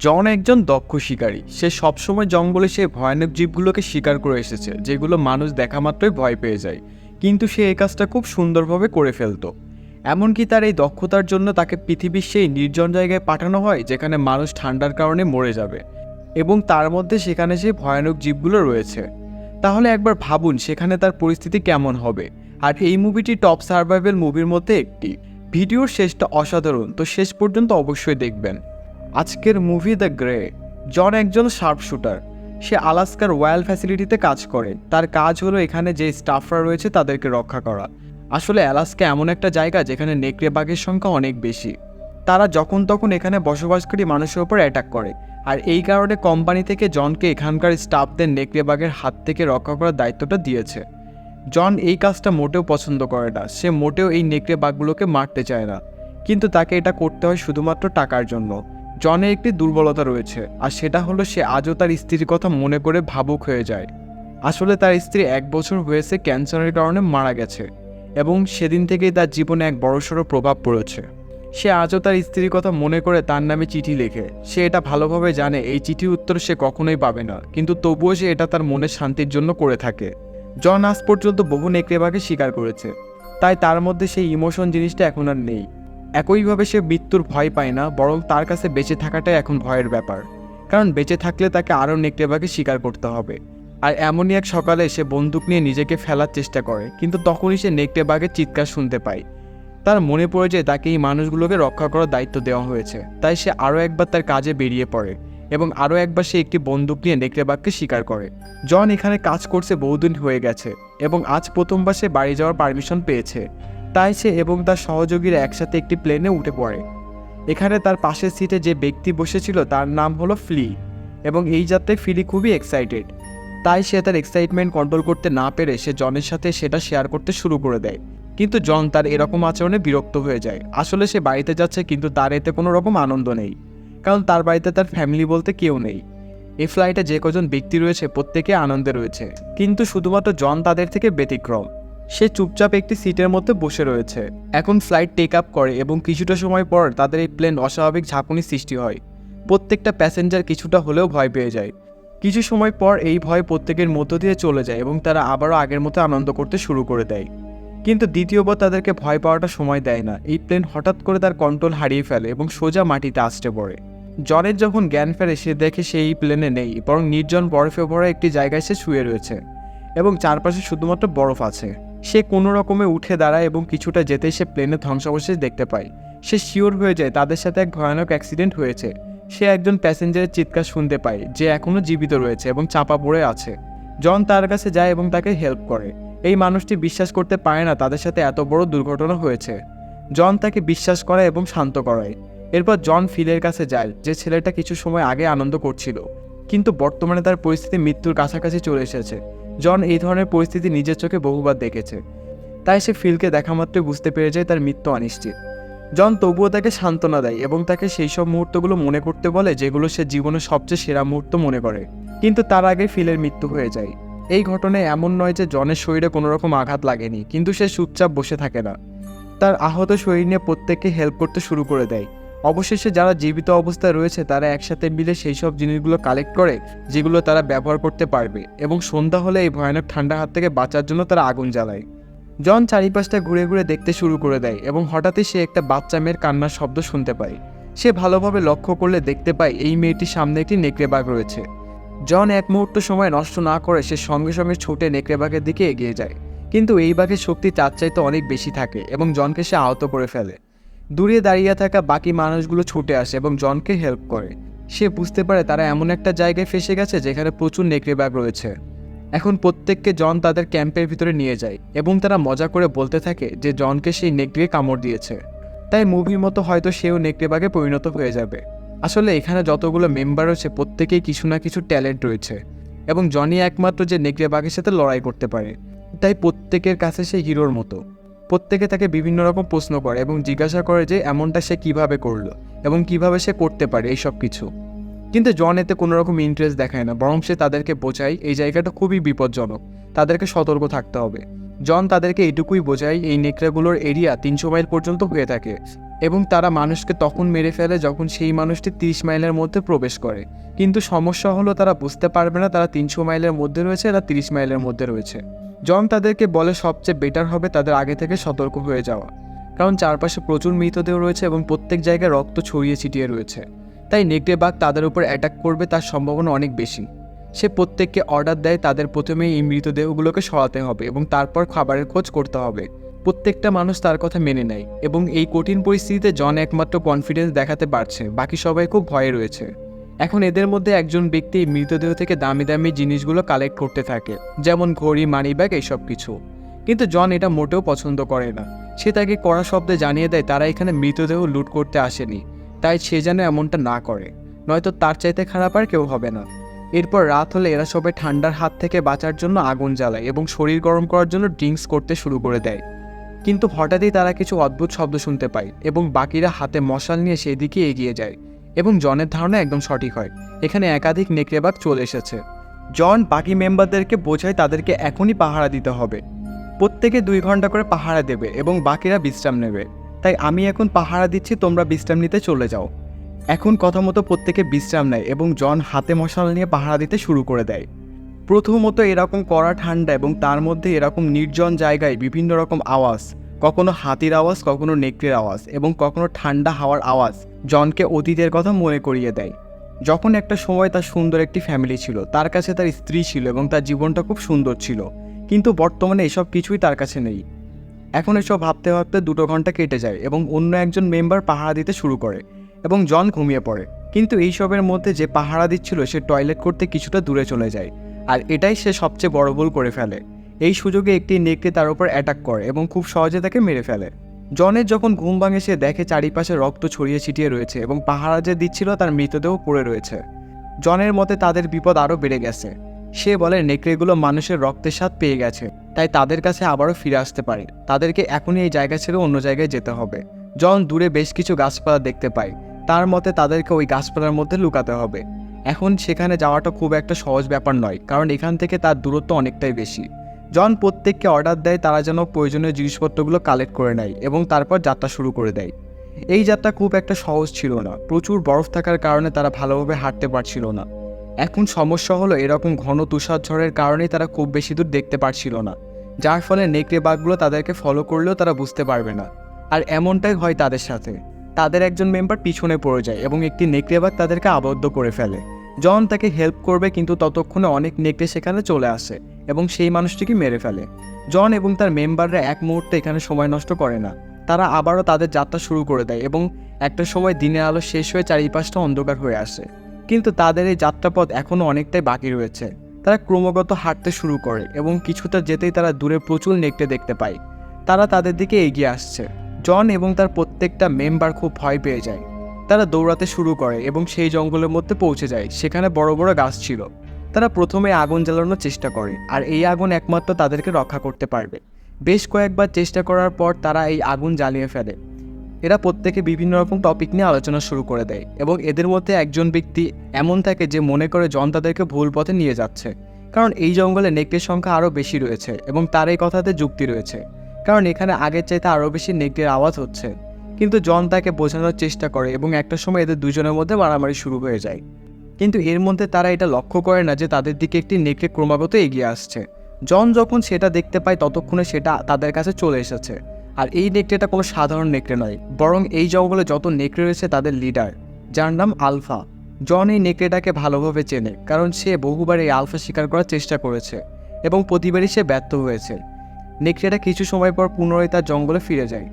জন একজন দক্ষ শিকারী। সে সবসময় জঙ্গলে সেই ভয়ানক জীবগুলোকে শিকার করে এসেছে, যেগুলো মানুষ দেখা মাত্রই ভয় পেয়ে যায়। কিন্তু সে এই কাজটা খুব সুন্দরভাবে করে ফেলতো। এমনকি তার এই দক্ষতার জন্য তাকে পৃথিবীর সেই নির্জন জায়গায় পাঠানো হয়, যেখানে মানুষ ঠান্ডার কারণে মরে যাবে। এবং তার মধ্যে সেখানে সেই ভয়ানক জীবগুলো রয়েছে। তাহলে একবার ভাবুন, সেখানে তার পরিস্থিতি কেমন হবে? আর এই মুভিটি টপ সার্ভাইভাল মুভির মধ্যে একটি। ভিডিওর শেষটা অসাধারণ, তো শেষ পর্যন্ত অবশ্যই দেখবেন। আজকের মুভি দ্য গ্রে জন একজন শার্প শুটার সে আলাস্কার ওয়াইল্ড ফ্যাসিলিটিতে কাজ করে। তার কাজ হলো এখানে যে স্টাফরা রয়েছে তাদেরকে রক্ষা করা। আসলে অ্যালাস্কা এমন একটা জায়গা যেখানে নেকড়ে বাঘের সংখ্যা অনেক বেশি। তারা যখন তখন এখানে বসবাসকারী মানুষের ওপর অ্যাটাক করে। আর এই কারণে কোম্পানি থেকে জনকে এখানকার স্টাফদের নেকড়ে বাঘের হাত থেকে রক্ষা করার দায়িত্বটা দিয়েছে। জন এই কাজটা মোটেও পছন্দ করে না। সে মোটেও এই নেকড়ে বাঘগুলোকে মারতে চায় না। কিন্তু তাকে এটা করতে হয় শুধুমাত্র টাকার জন্য। জনের একটি দুর্বলতা রয়েছে, আর সেটা হলো সে আজও তার স্ত্রীর কথা মনে করে ভাবুক হয়ে যায়। আসলে তার স্ত্রী এক বছর হয়েছে ক্যান্সারের কারণে মারা গেছে, এবং সেদিন থেকেই তার জীবনে এক বড়সড় প্রভাব পড়েছে। সে আজও তার স্ত্রীর কথা মনে করে তার নামে চিঠি লেখে। সে এটা ভালোভাবে জানে, এই চিঠির উত্তর সে কখনোই পাবে না, কিন্তু তবুও সে এটা তার মনের শান্তির জন্য করে থাকে। জন আজ পর্যন্ত বহু নেকড়ে বাঘে স্বীকার করেছে, তাই তার মধ্যে সেই ইমোশন জিনিসটা এখন আর নেই। একইভাবে সে মৃত্যুর ভয় পায় না, বরং তার কাছে বেঁচে থাকাটাই এখন ভয়ের ব্যাপার। কারণ বেঁচে থাকলে তাকে আরও নেকড়ে বাঘে স্বীকার করতে হবে। আর এমনই এক সকালে সে বন্দুক নিয়ে নিজেকে ফেলার চেষ্টা করে, কিন্তু তখনই সে নেকড়ে বাঘের চিৎকার শুনতে পায়। তার মনে পড়ে যে তাকে এই মানুষগুলোকে রক্ষা করার দায়িত্ব দেওয়া হয়েছে, তাই সে আরও একবার তার কাজে বেরিয়ে পড়ে এবং আরও একবার সে একটি বন্দুক নিয়ে নেকড়ে বাঘকে শিকার করে। জন এখানে কাজ করছে বহুদিন হয়ে গেছে এবং আজ প্রথমবার সে বাড়ি যাওয়ার পারমিশন পেয়েছে। তাই সে এবং তার সহযোগীরা একসাথে একটি প্লেনে উঠে পড়ে। এখানে তার পাশের সিটে যে ব্যক্তি বসেছিল তার নাম হলো ফ্লি এবং এই যাত্রায় ফিলি খুবই এক্সাইটেড তাই সে তার এক্সাইটমেন্ট কন্ট্রোল করতে না পেরে সে জনের সাথে সেটা শেয়ার করতে শুরু করে দেয়। কিন্তু জন তার এরকম আচরণে বিরক্ত হয়ে যায়। আসলে সে বাড়িতে যাচ্ছে কিন্তু তার এতে কোনো রকম আনন্দ নেই। কারণ তার বাড়িতে তার ফ্যামিলি বলতে কেউ নেই। এই ফ্লাইটে যে কজন ব্যক্তি রয়েছে প্রত্যেকে আনন্দে রয়েছে। কিন্তু শুধুমাত্র জন তাদের থেকে ব্যতিক্রম। সে চুপচাপ একটি সিটের মধ্যে বসে রয়েছে। এখন ফ্লাইট টেক আপ করে এবং কিছুটা সময় পর তাদের এই প্লেন অস্বাভাবিক ঝাঁকুনি সৃষ্টি হয়। প্রত্যেকটা প্যাসেঞ্জার কিছুটা হলেও ভয় পেয়ে যায়। কিছু সময় পর এই ভয় প্রত্যেকের মধ্য দিয়ে চলে যায় এবং তারা আবারও আগের মতো আনন্দ করতে শুরু করে দেয়। কিন্তু দ্বিতীয়বার তাদেরকে ভয় পাওয়াটা সময় দেয় না। এই প্লেন হঠাৎ করে তার কন্ট্রোল হারিয়ে ফেলে এবং সোজা মাটিতে আসতে পড়ে। জনের যখন জ্ঞান ফেরে, সে দেখে সেই প্লেনে নেই, বরং নির্জন বরফে ভরা একটি জায়গায় সে শুয়ে রয়েছে এবং চারপাশে শুধুমাত্র বরফ আছে। সে কোনো রকমে উঠে দাঁড়ায় এবং কিছুটা যেতে সে প্লেনের ধ্বংসাবশেষ দেখতে পায়। সে শিওর হয়ে যায় তাদের সাথে এক ভয়ানক অ্যাক্সিডেন্ট হয়েছে। সে একজন প্যাসেঞ্জারের চিৎকার শুনতে পায়, যে এখনও জীবিত রয়েছে এবং চাপা পড়ে আছে। জন তার কাছে যায় এবং তাকে হেল্প করে। এই মানুষটি বিশ্বাস করতে পারে না তাদের সাথে এত বড় দুর্ঘটনা হয়েছে। জন তাকে বিশ্বাস করায় এবং শান্ত করায়। এরপর জন ফিলের কাছে যায়, যে ছেলেটা কিছু সময় আগে আনন্দ করছিল। কিন্তু বর্তমানে তার পরিস্থিতি মৃত্যুর কাছাকাছি চলে এসেছে। জন এই ধরনের পরিস্থিতি নিজের চোখে বহুবার দেখেছে। তাই সে ফিলকে দেখা মাত্রই বুঝতে পেরে যায় তার মৃত্যু অনিশ্চিত। জন তবুও তাকে সান্ত্বনা দেয় এবং তাকে সেই সব মুহূর্তগুলো মনে করতে বলে যেগুলো সে জীবনের সবচেয়ে সেরা মুহূর্ত মনে করে। কিন্তু তার আগে ফিলের মৃত্যু হয়ে যায়। এই ঘটনায় এমন নয় যে জনের শরীরে কোনো রকম আঘাত লাগেনি, কিন্তু সে চুপচাপ বসে থাকে না। তার আহত শরীর নিয়ে প্রত্যেককে হেল্প করতে শুরু করে দেয়। অবশেষে যারা জীবিত অবস্থায় রয়েছে, তারা একসাথে মিলে সেই সব জিনিসগুলো কালেক্ট করে, যেগুলো তারা ব্যবহার করতে পারবে এবং সন্ধ্যা হলে এই ভয়ানক ঠান্ডা হাত থেকে বাঁচার জন্য তারা আগুন জ্বালায়। জন চারিপাশটা ঘুরে ঘুরে দেখতে শুরু করে দেয় এবং হঠাৎই সে একটা বাচ্চা মেয়ের কান্নার শব্দ শুনতে পায়। সে ভালোভাবে লক্ষ্য করলে দেখতে পায় এই মেয়েটির সামনে একটি নেকড়ে বাঘ রয়েছে। জন এক মুহূর্ত সময় নষ্ট না করে সে সঙ্গে সঙ্গে ছুটে নেকড়ে বাঘের দিকে এগিয়ে যায়। কিন্তু এই বাঘের শক্তি তার চাইতে অনেক বেশি থাকে এবং জনকে সে আহত করে ফেলে। দূরে দাঁড়িয়ে থাকা বাকি মানুষগুলো ছুটে আসে এবং জনকে হেল্প করে। সে বুঝতে পারে তারা এমন একটা জায়গায় ফেসে গেছে যেখানে প্রচুর নেকড়ে বাঘ রয়েছে। এখন প্রত্যেককে জন তাদের ক্যাম্পের ভিতরে নিয়ে যায় এবং তারা মজা করে বলতে থাকে যে জনকে সেই নেকড়ে কামড় দিয়েছে। তাই মুভির মতো হয়তো সেও নেকড়ে বাঘে পরিণত হয়ে যাবে। আসলে এখানে যতগুলো মেম্বার রয়েছে, প্রত্যেকেই কিছু না কিছু ট্যালেন্ট রয়েছে এবং জনি একমাত্র যে নেকড়ে বাঘের সাথে লড়াই করতে পারে। তাই প্রত্যেকের কাছে সে হিরোর মতো। প্রত্যেকে তাকে বিভিন্ন রকম প্রশ্ন করে এবং জিজ্ঞাসা করে যে এমনটা সে কীভাবে করল এবং কীভাবে সে করতে পারে এই সব কিছু। কিন্তু জন এতে কোনো রকম ইন্টারেস্ট দেখায় না, বরং সে তাদেরকে বোঝায়, এই জায়গাটা খুবই বিপজ্জনক। তাদেরকে সতর্ক থাকতে হবে। জন তাদেরকে এটুকুই বোঝায়, এই নেকড়েগুলোর এরিয়া তিনশো মাইল পর্যন্ত হয়ে থাকে এবং তারা মানুষকে তখন মেরে ফেলে যখন সেই মানুষটি তিরিশ মাইলের মধ্যে প্রবেশ করে। কিন্তু সমস্যা হলো তারা বুঝতে পারবে না তারা তিনশো মাইলের মধ্যে রয়েছে, এরা তিরিশ মাইলের মধ্যে রয়েছে। জন তাদেরকে বলে সবচেয়ে বেটার হবে তাদের আগে থেকে সতর্ক হয়ে যাওয়া। কারণ চারপাশে প্রচুর মৃতদেহ রয়েছে এবং প্রত্যেক জায়গায় রক্ত ছড়িয়ে ছিটিয়ে রয়েছে। তাই নেকড়ে বাঘ তাদের উপর অ্যাটাক করবে তার সম্ভাবনা অনেক বেশি। সে প্রত্যেককে অর্ডার দেয় তাদের প্রথমে এই মৃতদেহগুলোকে সরাতে হবে এবং তারপর খাবারের খোঁজ করতে হবে। প্রত্যেকটা মানুষ তার কথা মেনে নেয় এবং এই কঠিন পরিস্থিতিতে জন একমাত্র কনফিডেন্স দেখাতে পারছে। বাকি সবাই খুব ভয়ে রয়েছে। এখন এদের মধ্যে একজন ব্যক্তি মৃতদেহ থেকে দামি দামি জিনিসগুলো কালেক্ট করতে থাকে, যেমন ঘড়ি মানি ব্যাগ এইসব কিছু। কিন্তু জন এটা মোটেও পছন্দ করে না। সে তাকে কড়া শব্দে জানিয়ে দেয়, তারা এখানে মৃতদেহ লুট করতে আসেনি। তাই সে যেন এমনটা না করে। নয়তো তার চাইতে খারাপ আর কেউ হবে না। এরপর রাত হলে এরা সবাই ঠান্ডার হাত থেকে বাঁচার জন্য আগুন জ্বালায় এবং শরীর গরম করার জন্য ড্রিঙ্কস করতে শুরু করে দেয়। কিন্তু হঠাৎই তারা কিছু অদ্ভুত শব্দ শুনতে পায় এবং বাকিরা হাতে মশাল নিয়ে সেই দিকে এগিয়ে যায়। এবং জনের ধারণা একদম সঠিক হয়। এখানে একাধিক নেকড়েবাগ চলে এসেছে। জন বাকি মেম্বারদেরকে বোঝায় তাদেরকে এখনই পাহারা দিতে হবে। প্রত্যেকে দুই ঘণ্টা করে পাহারা দেবে এবং বাকিরা বিশ্রাম নেবে। তাই আমি এখন পাহারা দিচ্ছি, তোমরা বিশ্রাম নিতে চলে যাও। এখন কথা মতো প্রত্যেকে বিশ্রাম নেয় এবং জন হাতে মশাল নিয়ে পাহারা দিতে শুরু করে দেয়। প্রথমত এরকম কড়া ঠান্ডা এবং তার মধ্যে এরকম নির্জন জায়গায় বিভিন্ন রকম আওয়াজ, কখনো হাতির আওয়াজ, কখনো নেকড়ের আওয়াজ এবং কখনো ঠান্ডা হাওয়ার আওয়াজ। জনকে অতীতের কথা মনে করিয়ে দেয়। যখন একটা সময় তার সুন্দর একটি ফ্যামিলি ছিল, তার কাছে তার স্ত্রী ছিল এবং তার জীবনটা খুব সুন্দর ছিল। কিন্তু বর্তমানে এসব কিছুই তার কাছে নেই। এখন এসব ভাবতে ভাবতে দুটো ঘণ্টা কেটে যায় এবং অন্য একজন মেম্বার পাহারা দিতে শুরু করে এবং জন ঘুমিয়ে পড়ে। কিন্তু এইসবের মধ্যে যে পাহারা দিচ্ছিল, সে টয়লেট করতে কিছুটা দূরে চলে যায় আর এটাই সে সবচেয়ে বড় ভুল করে ফেলে। এই সুযোগে একটি নেকড়ে তার উপর অ্যাটাক করে এবং খুব সহজে তাকে মেরে ফেলে। জনের যখন ঘুম ভাঙে, সে দেখে চারিপাশে রক্ত ছড়িয়ে ছিটিয়ে রয়েছে এবং পাহারা যে দিচ্ছিল তার মৃতদেহ পড়ে রয়েছে। জনের মতে তাদের বিপদ আরও বেড়ে গেছে। সে বলে, নেকড়েগুলো মানুষের রক্তের স্বাদ পেয়ে গেছে, তাই তাদের কাছে আবারও ফিরে আসতে পারে। তাদেরকে এখনই এই জায়গা ছেড়ে অন্য জায়গায় যেতে হবে। জন দূরে বেশ কিছু গাছপালা দেখতে পায়। তার মতে তাদেরকে ওই গাছপালার মধ্যে লুকাতে হবে। এখন সেখানে যাওয়াটা খুব একটা সহজ ব্যাপার নয়, কারণ এখান থেকে তার দূরত্ব অনেকটাই বেশি। জন প্রত্যেককে অর্ডার দেয়, তারা যেন প্রয়োজনীয় জিনিসপত্রগুলো কালেক্ট করে নেয় এবং তারপর যাত্রা শুরু করে দেয়। এই যাত্রা খুব একটা সহজ ছিল না। প্রচুর বরফ থাকার কারণে তারা ভালোভাবে হাঁটতে পারছিল না। এখন সমস্যা হলো এরকম ঘন তুষার ঝড়ের কারণেই তারা খুব বেশি দূর দেখতে পারছিল না। যার ফলে নেকড়ে বাঘগুলো তাদেরকে ফলো করলেও তারা বুঝতে পারবে না। আর এমনটাই হয় তাদের সাথে। তাদের একজন মেম্বার পিছনে পড়ে যায় এবং একটি নেকড়ে বাঘ তাদেরকে আবদ্ধ করে ফেলে। জন তাকে হেল্প করবে কিন্তু ততক্ষণে অনেক নেকড়ে সেখানে চলে আসে। এবং সেই মানুষটিকে মেরে ফেলে। জন এবং তার মেম্বাররা এক মুহূর্তে এখানে সময় নষ্ট করে না। তারা আবারও তাদের যাত্রা শুরু করে দেয় এবং একটা সময় দিনের আলো শেষ হয়ে চারিপাশটা অন্ধকার হয়ে আসে। কিন্তু তাদের এই যাত্রাপথ এখনও অনেকটাই বাকি রয়েছে। তারা ক্রমাগত হাঁটতে শুরু করে এবং কিছুটা যেতেই তারা দূরে প্রচুর নেকটে দেখতে পায়। তারা তাদের দিকে এগিয়ে আসছে। জন এবং তার প্রত্যেকটা মেম্বার খুব ভয় পেয়ে যায়। তারা দৌড়াতে শুরু করে এবং সেই জঙ্গলের মধ্যে পৌঁছে যায়। সেখানে বড় বড় গাছ ছিল। তারা প্রথমে আগুন জ্বালানোর চেষ্টা করে, আর এই আগুন একমাত্র তাদেরকে রক্ষা করতে পারবে। বেশ কয়েকবার চেষ্টা করার পর তারা এই আগুন জ্বালিয়ে ফেলে। এরা প্রত্যেকে বিভিন্ন রকম টপিক নিয়ে আলোচনা শুরু করে দেয় এবং এদের মধ্যে একজন ব্যক্তি এমন থাকে যে মনে করে জন তাদেরকে ভুল পথে নিয়ে যাচ্ছে। কারণ এই জঙ্গলে নেকড়ের সংখ্যা আরও বেশি রয়েছে এবং তার এই কথাতে যুক্তি রয়েছে। কারণ এখানে আগের চাইতে আরও বেশি নেকড়ের আওয়াজ হচ্ছে। কিন্তু জন তাকে বোঝানোর চেষ্টা করে এবং একটা সময় এদের দুজনের মধ্যে মারামারি শুরু হয়ে যায়। কিন্তু এর মধ্যে তারা এটা লক্ষ্য করে না যে তাদের দিকে একটি নেকড়ে ক্রমাগত এগিয়ে আসছে। জন যখন সেটা দেখতে পায়, ততক্ষণে সেটা তাদের কাছে চলে এসেছে। আর এই নেকড়েটা কোনো সাধারণ নেকড়ে নয়, বরং এই জঙ্গলে যত নেকড়ে রয়েছে তাদের লিডার, যার নাম আলফা। জন এই নেকড়েটাকে ভালোভাবে চেনে, কারণ সে বহুবার এই আলফা শিকার করার চেষ্টা করেছে এবং প্রতিবারই সে ব্যর্থ হয়েছে। নেকড়েটা কিছু সময় পর পুনরায় তার জঙ্গলে ফিরে যায়।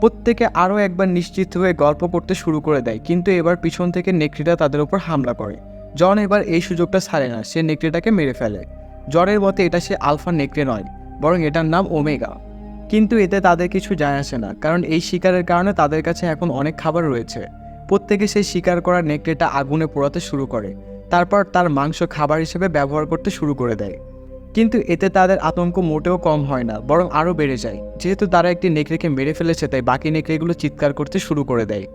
প্রত্যেকে আরও একবার নিশ্চিত হয়ে গল্প করতে শুরু করে দেয়, কিন্তু এবার পিছন থেকে নেকড়েটা তাদের উপর হামলা করে। জন এবার এই সুযোগটা ছাড়ে না, সে নেকড়েটাকে মেরে ফেলে। জ্বরের মতে এটা সে আলফা নেকড়ে নয়, বরং এটার নাম ওমেগা। কিন্তু এতে তাদের কিছু যায় আসে না, কারণ এই শিকারের কারণে তাদের কাছে এখন অনেক খাবার রয়েছে। প্রত্যেকে সেই শিকার করা নেকড়েটা আগুনে পোড়াতে শুরু করে, তারপর তার মাংস খাবার হিসেবে ব্যবহার করতে শুরু করে দেয়। কিন্তু এতে তাদের আতঙ্ক মোটেও কম হয় না, বরং আরও বেড়ে যায়। যেহেতু তারা একটি নেকড়েকে মেরে ফেলেছে, তাই বাকি নেকড়েগুলো চিৎকার করতে শুরু করে দেয়।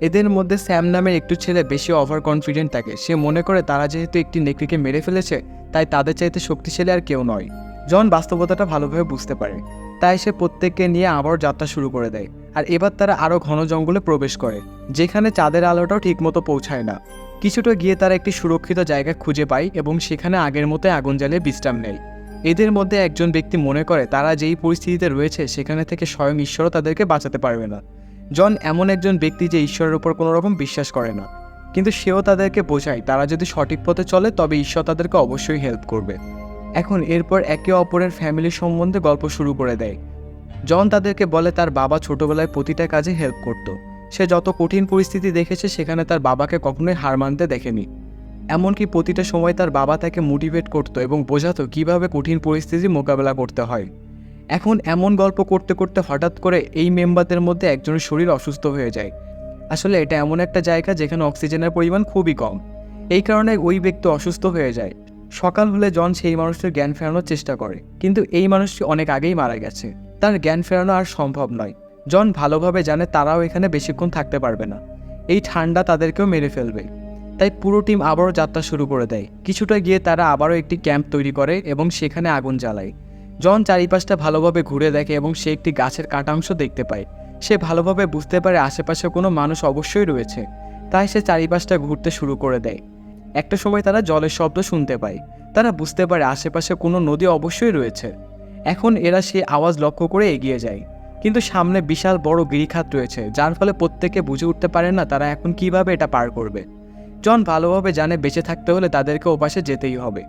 এদের মধ্যে স্যাম নামের একটু ছেলে বেশি ওভার কনফিডেন্ট থাকে। সে মনে করে তারা যেহেতু একটি নেকড়িকে মেরে ফেলেছে, তাই তাদের চাইতে শক্তিশালী আর কেউ নয়। জন বাস্তবতাটা ভালোভাবে বুঝতে পারে। তাই সে প্রত্যেককে নিয়ে আবার যাত্রা শুরু করে দেয়। আর এবার তারা আরও ঘন জঙ্গলে প্রবেশ করে, যেখানে চাঁদের আলোটাও ঠিকমতো পৌঁছায় না। কিছুটা গিয়ে তারা একটি সুরক্ষিত জায়গা খুঁজে পায় এবং সেখানে আগের মতো আগুন জ্বালিয়ে বিশ্রাম নেয়। এদের মধ্যে একজন ব্যক্তি মনে করে তারা যেই পরিস্থিতিতে রয়েছে, সেখানে থেকে স্বয়ং ঈশ্বরও তাদেরকে বাঁচাতে পারবে না। জন এমন একজন ব্যক্তি যে ঈশ্বরের উপর কোনো রকম বিশ্বাস করে না। কিন্তু সেও তাদেরকে বোঝায়, তারা যদি সঠিক পথে চলে, তবে ঈশ্বর তাদেরকে অবশ্যই হেল্প করবে। এখন এরপর একে অপরের ফ্যামিলি সম্বন্ধে গল্প শুরু করে দেয়। জন তাদেরকে বলে, তার বাবা ছোটবেলায় প্রতিটা কাজে হেল্প করত। সে যত কঠিন পরিস্থিতি দেখেছে, সেখানে তার বাবাকে কখনোই হার মানতে দেখেনি। এমনকি প্রতিটা সময় তার বাবা তাকে মোটিভেট করত এবং বোঝাতো কীভাবে কঠিন পরিস্থিতি মোকাবেলা করতে হয়। এখন এমন গল্প করতে করতে হঠাৎ করে এই মেম্বারদের মধ্যে একজনের শরীর অসুস্থ হয়ে যায়। আসলে এটা এমন একটা জায়গা যেখানে অক্সিজেনের পরিমাণ খুবই কম। এই কারণে ওই ব্যক্তি অসুস্থ হয়ে যায়। সকাল হলে জন সেই মানুষটির জ্ঞান ফেরানোর চেষ্টা করে, কিন্তু এই মানুষটি অনেক আগেই মারা গেছে। তার জ্ঞান ফেরানো আর সম্ভব নয়। জন ভালোভাবে জানে তারাও এখানে বেশিক্ষণ থাকতে পারবে না। এই ঠান্ডা তাদেরকেও মেরে ফেলবে। তাই পুরো টিম আবারও যাত্রা শুরু করে দেয়। কিছুটা গিয়ে তারা আবারও একটি ক্যাম্প তৈরি করে এবং সেখানে আগুন জ্বালায়। জন চারিপাশটা ভালোভাবে ঘুরে দেখে এবং সে একটি গাছের কাটা অংশ দেখতে পায়। সে ভালোভাবে বুঝতে পারে আশেপাশে কোনো মানুষ অবশ্যই রয়েছে। তাই সে চারিপাশটা ঘুরতে শুরু করে দেয়। একটা সময় তারা জলের শব্দ শুনতে পায়। তারা বুঝতে পারে আশেপাশে কোনো নদী অবশ্যই রয়েছে। এখন এরা সেই আওয়াজ লক্ষ্য করে এগিয়ে যায়। কিন্তু সামনে বিশাল বড় গিরিখাত রয়েছে, যার ফলে প্রত্যেকে বুঝে উঠতে পারে না তারা এখন কীভাবে এটা পার করবে। জন ভালোভাবে জানে বেঁচে থাকতে হলে তাদেরকে ওপাশে যেতেই হবে।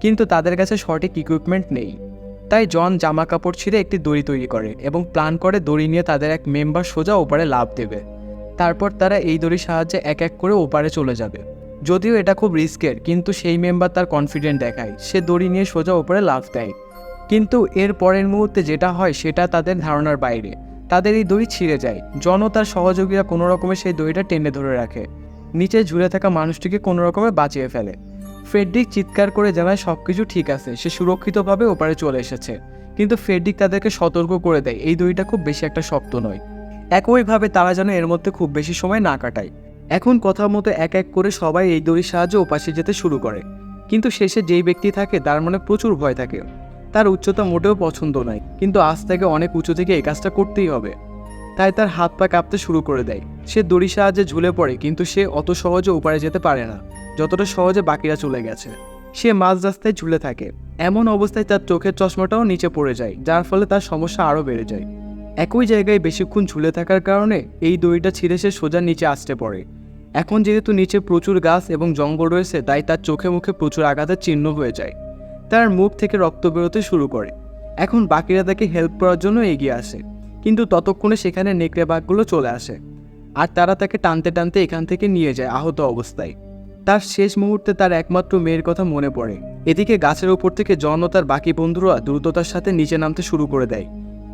কিন্তু তাদের কাছে সঠিক ইকুইপমেন্ট নেই। তাই জন জামা কাপড় ছিঁড়ে একটি দড়ি তৈরি করে এবং প্ল্যান করে দড়ি নিয়ে তাদের এক মেম্বার সোজা ওপারে লাভ দেবে। তারপর তারা এই দড়ির সাহায্যে এক এক করে ওপারে চলে যাবে। যদিও এটা খুব রিস্কের, কিন্তু সেই মেম্বার তার কনফিডেন্ট দেখায়। সে দড়ি নিয়ে সোজা ওপরে লাভ দেয়। কিন্তু এর পরের মুহূর্তে যেটা হয়, সেটা তাদের ধারণার বাইরে। তাদের এই দড়ি ছিঁড়ে যায়। জন তার সহযোগীরা কোনো রকমে সেই দড়িটা টেনে ধরে রাখে। নিচে ঝুলে থাকা মানুষটিকে কোনো রকমে বাঁচিয়ে ফেলে। ফ্রেডরিক চিৎকার করে জানায় সব কিছু ঠিক আছে, সে সুরক্ষিতভাবে ওপারে চলে এসেছে। কিন্তু ফ্রেডরিক তাদেরকে সতর্ক করে দেয়, এই দড়িটা খুব বেশি একটা শক্ত নয়। একইভাবে তারা যেন এর মধ্যে খুব বেশি সময় না কাটায়। এখন কথা মতো এক এক করে সবাই এই দড়ির সাহায্যে ওপাশে যেতে শুরু করে। কিন্তু শেষে যেই ব্যক্তি থাকে, তার মনে প্রচুর ভয় থাকে। তার উচ্চতা মোটেও পছন্দ নয়, কিন্তু আজ থেকে অনেক উঁচু থেকে এই কাজটা করতেই হবে। তাই তার হাত পা কাঁপতে শুরু করে দেয়। সে দড়ির সাহায্যে ঝুলে পড়ে, কিন্তু সে অত সহজে ওপারে যেতে পারে না, যতটা সহজে বাকিরা চলে গেছে। সে মাঝ রাস্তায় ঝুলে থাকে। এমন অবস্থায় তার চোখের চশমাটাও নিচে পড়ে যায়, যার ফলে তার সমস্যা আরও বেড়ে যায়। একই জায়গায় বেশিক্ষণ ঝুলে থাকার কারণে এই দড়িটা ছিঁড়ে সে সোজা নিচে আসতে পড়ে। এখন যেহেতু নিচে প্রচুর গাছ এবং জঙ্গল রয়েছে, তাই তার চোখে মুখে প্রচুর আঘাতের চিহ্ন হয়ে যায়। তার মুখ থেকে রক্ত বেরোতে শুরু করে। এখন বাকিরা তাকে হেল্প করার জন্য এগিয়ে আসে। কিন্তু ততক্ষণে সেখানে নেকড়ে বাঘগুলো চলে আসে। আর তারা তাকে টানতে টানতে এখান থেকে নিয়ে যায় আহত অবস্থায়। তার শেষ মুহূর্তে তার একমাত্র মেয়ের কথা মনে পড়ে। এদিকে গাছের ওপর থেকে জন তার বাকি বন্ধুরা দ্রুততার সাথে নিচে নামতে শুরু করে দেয়।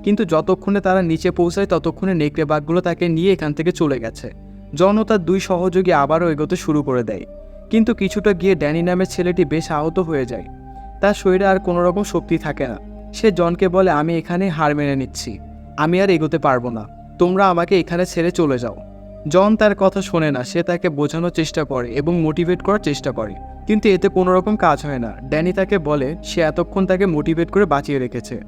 কিন্তু যতক্ষণে তারা নিচে পৌঁছায় ততক্ষণে নেকড়ে বাঘগুলো তাকে নিয়ে এখান থেকে চলে গেছে। জন তার দুই সহযোগী আবারও এগোতে শুরু করে দেয়। কিন্তু কিছুটা গিয়ে ড্যানি নামের ছেলেটি বেশ আহত হয়ে যায়। তার শরীরে আর কোনো রকম শক্তি থাকে না। সে জনকে বলে, আমি এখানে হার মেনে নিচ্ছি। আমি আর এগোতে পারব না। তোমরা আমাকে এখানে ছেড়ে চলে যাও। জন তার কথা শোনে না, সে তাকে বোঝানোর চেষ্টা করে এবং মোটিভেট করার চেষ্টা করে। কিন্তু এতে কোনো রকম কাজ হয় না। ড্যানি তাকে বলে, সে এতক্ষণ তাকে মোটিভেট করে বাঁচিয়ে রেখেছে।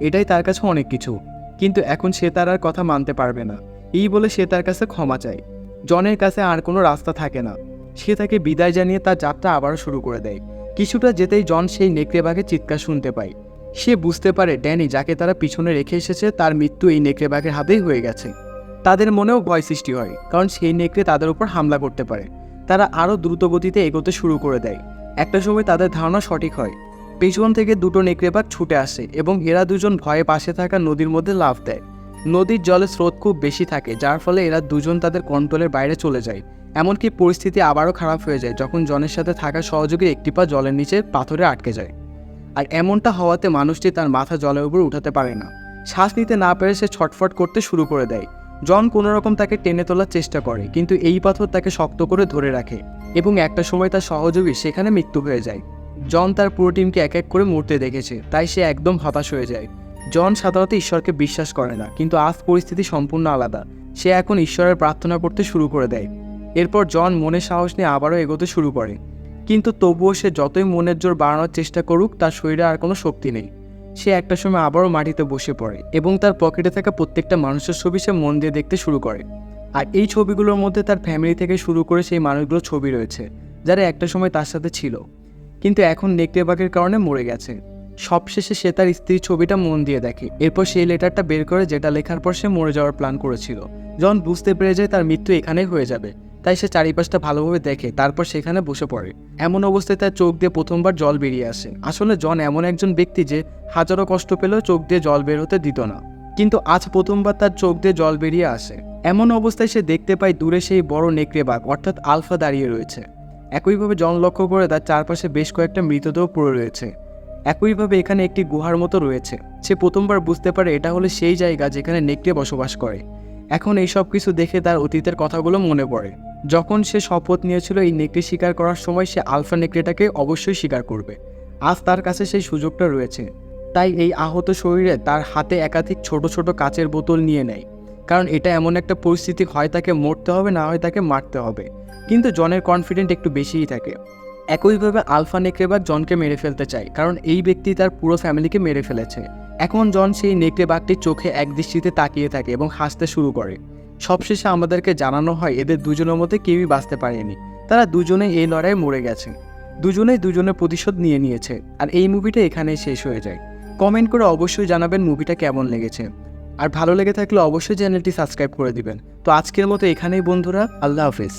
এটাই তার কাছে অনেক কিছু। কিন্তু এখন সে তার আর কথা মানতে পারবে না। এই বলে সে তার কাছে ক্ষমা চায়। জনের কাছে আর কোনো রাস্তা থাকে না। সে তাকে বিদায় জানিয়ে তার যাত্রা আবারও শুরু করে দেয়। কিছুটা যেতেই জন সেই নেকড়ে বাঘের চিৎকার শুনতে পায়। সে বুঝতে পারে ড্যানি যাকে তারা পিছনে রেখে এসেছে, তার মৃত্যু এই নেকড়ে বাঘের হাতেই হয়ে গেছে। তাদের মনেও ভয় সৃষ্টি হয়, কারণ সেই নেকড়ে তাদের উপর হামলা করতে পারে। তারা আরও দ্রুত গতিতে এগোতে শুরু করে দেয়। একটা সময় তাদের ধারণা সঠিক হয়। পেছন থেকে দুটো নেকড়ে বাঘ ছুটে আসে এবং এরা দুজন ভয়ে পাশে থাকা নদীর মধ্যে লাফ দেয়। নদীর জলের স্রোত খুব বেশি থাকে, যার ফলে এরা দুজন তাদের কন্ট্রোলের বাইরে চলে যায়। এমনকি পরিস্থিতি আবারও খারাপ হয়ে যায় যখন জনের সাথে থাকা সহযোগী একটি পা জলের নিচে পাথরে আটকে যায়। আর এমনটা হওয়াতে মানুষটি তার মাথা জলের উপর উঠাতে পারে না। শ্বাস নিতে না পেরে সে ছটফট করতে শুরু করে দেয়। জন কোনো রকম তাকে টেনে তোলার চেষ্টা করে, কিন্তু এই পাথর তাকে শক্ত করে ধরে রাখে এবং একটা সময় তার সহযোগী সেখানে মৃত্যু হয়ে যায়। জন তার পুরো টিমকে এক এক করে মরতে দেখেছে, তাই সে একদম হতাশ হয়ে যায়। জন সাধারণত ঈশ্বরকে বিশ্বাস করে না, কিন্তু আজ পরিস্থিতি সম্পূর্ণ আলাদা। সে এখন ঈশ্বরের প্রার্থনা করতে শুরু করে দেয়। এরপর জন মনে সাহস নিয়ে আবারও এগোতে শুরু করে। কিন্তু তবুও সে যতই মনের জোর বাড়ানোর চেষ্টা করুক, তার শরীরে আর কোনো শক্তি নেই। সে একটা সময় আবারও মাটিতে বসে পড়ে এবং তার পকেটে থাকা প্রত্যেকটা মানুষের ছবি সে মন দিয়ে দেখতে শুরু করে। আর এই ছবিগুলোর মধ্যে তার ফ্যামিলি থেকে শুরু করে সেই মানুষগুলোর ছবি রয়েছে, যারা একটা সময় তার সাথে ছিল। কিন্তু এখন নেকড়ে বাঘের কারণে মরে গেছে। সবশেষে সে তার স্ত্রীর ছবিটা মন দিয়ে দেখে। এরপর সেই লেটারটা বের করে, যেটা লেখার পর সে মরে যাওয়ার প্ল্যান করেছিল। জন বুঝতে পেরে যায় তার মৃত্যু এখানেই হয়ে যাবে। তাই সে চারিপাশটা ভালোভাবে দেখে, তারপর সেখানে বসে পড়ে। এমন অবস্থায় তার চোখ দিয়ে প্রথমবার জল বেরিয়ে আসে। আসলে জন এমন একজন ব্যক্তি যে হাজারো কষ্ট পেলেও চোখ দিয়ে জল বের হতে দিত না। কিন্তু আজ প্রথমবার তার চোখ দিয়ে জল বেরিয়ে আসে। এমন অবস্থায় সে দেখতে পায় দূরে সেই বড় নেকড়ে বাঘ অর্থাৎ আলফা দাঁড়িয়ে রয়েছে। একইভাবে জন লক্ষ্য করে তার চারপাশে বেশ কয়েকটা মৃতদেহ পড়ে রয়েছে। একইভাবে এখানে একটি গুহার মতো রয়েছে। সে প্রথমবার বুঝতে পারে এটা হলো সেই জায়গা যেখানে নেকড়ে বসবাস করে। এখন এই সব কিছু দেখে তার অতীতের কথাগুলো মনে পড়ে। যখন সে শপথ নিয়েছিল এই নেকড়ে শিকার করার সময় সে আলফা নেকড়েটাকে অবশ্যই শিকার করবে। আজ তার কাছে সেই সুযোগটা রয়েছে। তাই এই আহত শরীরে তার হাতে একাধিক ছোট ছোট কাচের বোতল নিয়ে নেয়। কারণ এটা এমন একটা পরিস্থিতি, হয় তাকে মরতে হবে, না হয় তাকে মারতে হবে। কিন্তু জনের কনফিডেন্ট একটু বেশিই থাকে। একইভাবে আলফা নেকড়েবাগ জনকে মেরে ফেলতে চায়, কারণ এই ব্যক্তি তার পুরো ফ্যামিলিকে মেরে ফেলেছে। এখন জন সেই নেকড়ে বাঘটির চোখে একদৃষ্টিতে তাকিয়ে থাকে এবং হাসতে শুরু করে। সবশেষে আমাদেরকে জানানো হয়, এদের দুজনের মধ্যে কেউই বাঁচতে পারেনি। তারা দুজনেই এই লড়াইয়ে মরে গেছে। দুজনেই দুজনের প্রতিশোধ নিয়ে নিয়েছে। আর এই মুভিটা এখানেই শেষ হয়ে যায়। কমেন্ট করে অবশ্যই জানাবেন মুভিটা কেমন লেগেছে। আর ভালো লেগে থাকলে অবশ্যই চ্যানেলটি সাবস্ক্রাইব করে দিবেন। তো আজকের মতো এখানেই বন্ধুরা, আল্লাহ হাফেজ।